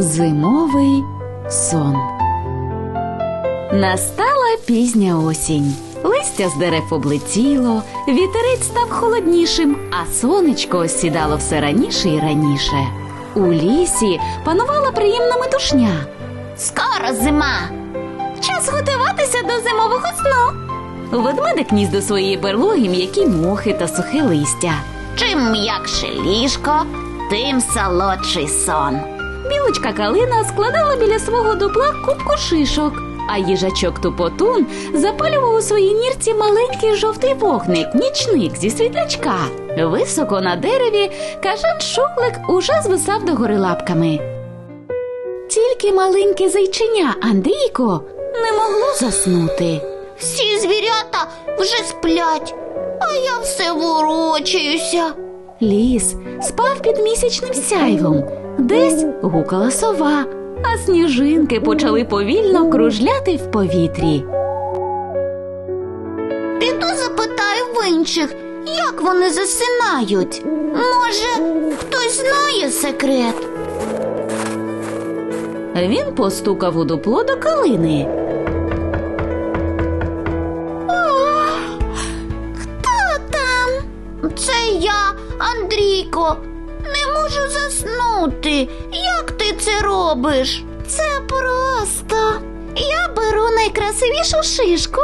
Зимовий сон. Настала пізня осінь. Листя з дерев облетіло, вітерець став холоднішим, а сонечко осідало все раніше і раніше. У лісі панувала приємна метушня. Скоро зима. Час готуватися до зимового сну. Ведмедик ніс до своєї берлоги м'які мохи та сухе листя. Чим м'якше ліжко, тим солодший сон. Білочка Калина складала біля свого дупла кубку шишок, а їжачок Тупотун запалював у своїй нірці маленький жовтий вогник, нічник зі світлячка. Високо на дереві кажан шухлик уже звисав догори лапками. Тільки маленьке зайчиня Андрійко не могло заснути. Всі звірята вже сплять, а я все ворочаюся. Ліс спав під місячним сяйвом, десь гукала сова, а сніжинки почали повільно кружляти в повітрі. Піду запитаю в інших, як вони засинають. Може, хтось знає секрет. Він постукав у дупло до калини. Хто там? Це я, Андрійко. Можу заснути. Як ти це робиш? Це просто. Я беру найкрасивішу шишку,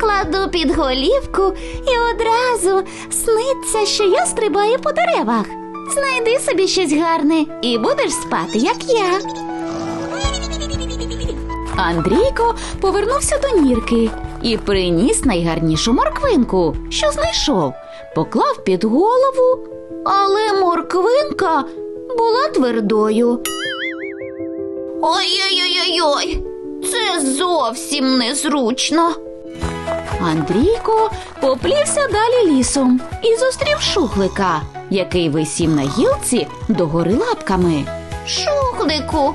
кладу під голівку і одразу сниться, що я стрибаю по деревах. Знайди собі щось гарне і будеш спати, як я. Андрійко повернувся до нірки і приніс найгарнішу морквинку, що знайшов, поклав під голову. Але морквинка була твердою. Ой-ой-ой-ой, це зовсім незручно. Андрійко поплівся далі лісом і зустрів шухлика, який висів на гілці догори лапками. Шухлику,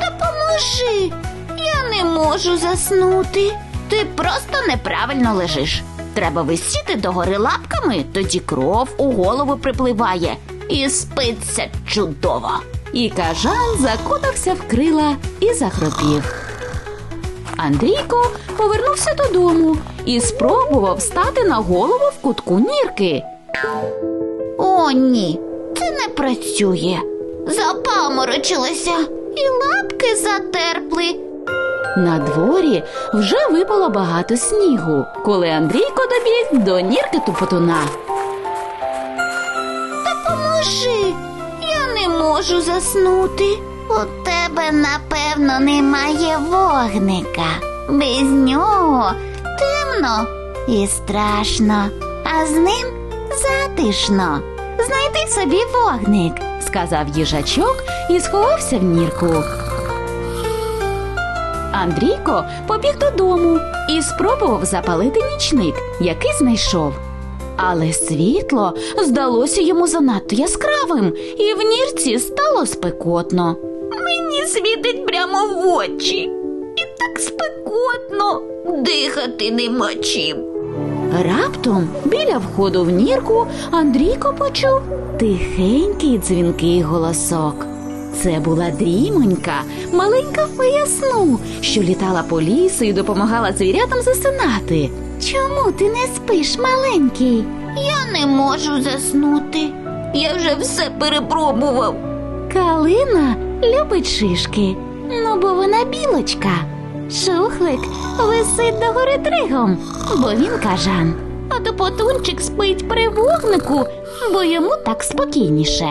допоможи. Я не можу заснути. Ти просто неправильно лежиш. Треба висіти догори лапками, тоді кров у голову припливає і спиться чудово. І кажан закутався в крила і захропів. Андрійко повернувся додому і спробував стати на голову в кутку нірки. О, ні, це не працює. Запаморочилася і лапки затерпли. На дворі вже випало багато снігу, коли Андрійко добіг до нірки тупотуна. Допоможи, я не можу заснути. У тебе, напевно, немає вогника. Без нього темно і страшно, а з ним затишно. Знайди собі вогник. сказав їжачок і сховався в нірку. Андрійко побіг додому і спробував запалити нічник, який знайшов. Але світло здалося йому занадто яскравим, і в нірці стало спекотно. Мені світить прямо в очі. І так спекотно. Дихати нема чим. Раптом біля входу в нірку Андрійко почув тихенький дзвінкий голосок. Це була дрімонька, маленька фея сну, що літала по лісу і допомагала звірятам засинати. Чому ти не спиш, маленький? Я не можу заснути. Я вже все перепробував. Калина любить шишки, ну бо вона білочка. Шухлик висить догори тригом, бо він кажан. А допотунчик спить при вогнику, бо йому так спокійніше.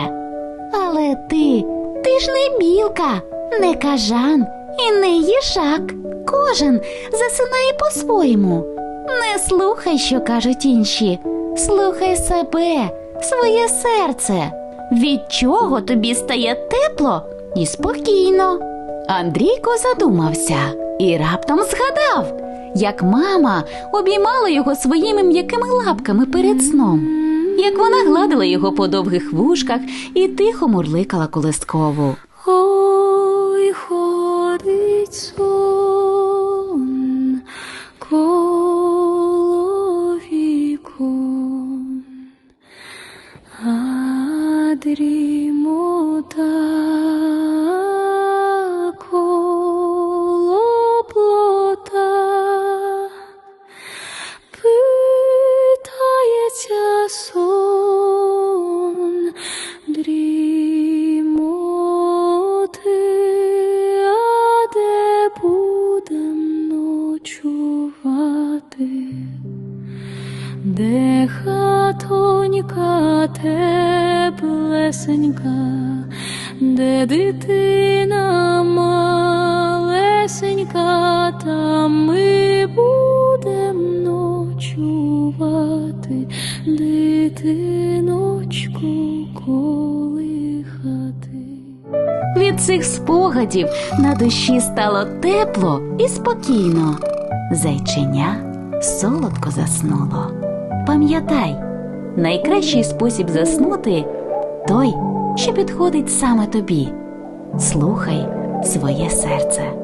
Але ти, ти ж не білка, не кажан і не їжак. Кожен засинає по-своєму. Не слухай, що кажуть інші. Слухай себе, своє серце. Від чого тобі стає тепло і спокійно. Андрійко задумався і раптом згадав, як мама обіймала його своїми м'якими лапками перед сном, як вона гладила його по довгих вушках і тихо мурликала колискову. Ой, ходить сон коло вікон, а дрімота питається сон. Хатонька теплесенька, де дитина малесенька, там ми будем ночувати, дитиночку колихати. Від цих спогадів на душі стало тепло і спокійно. Зайченя солодко заснуло. Пам'ятай, найкращий спосіб заснути той, що підходить саме тобі. Слухай своє серце.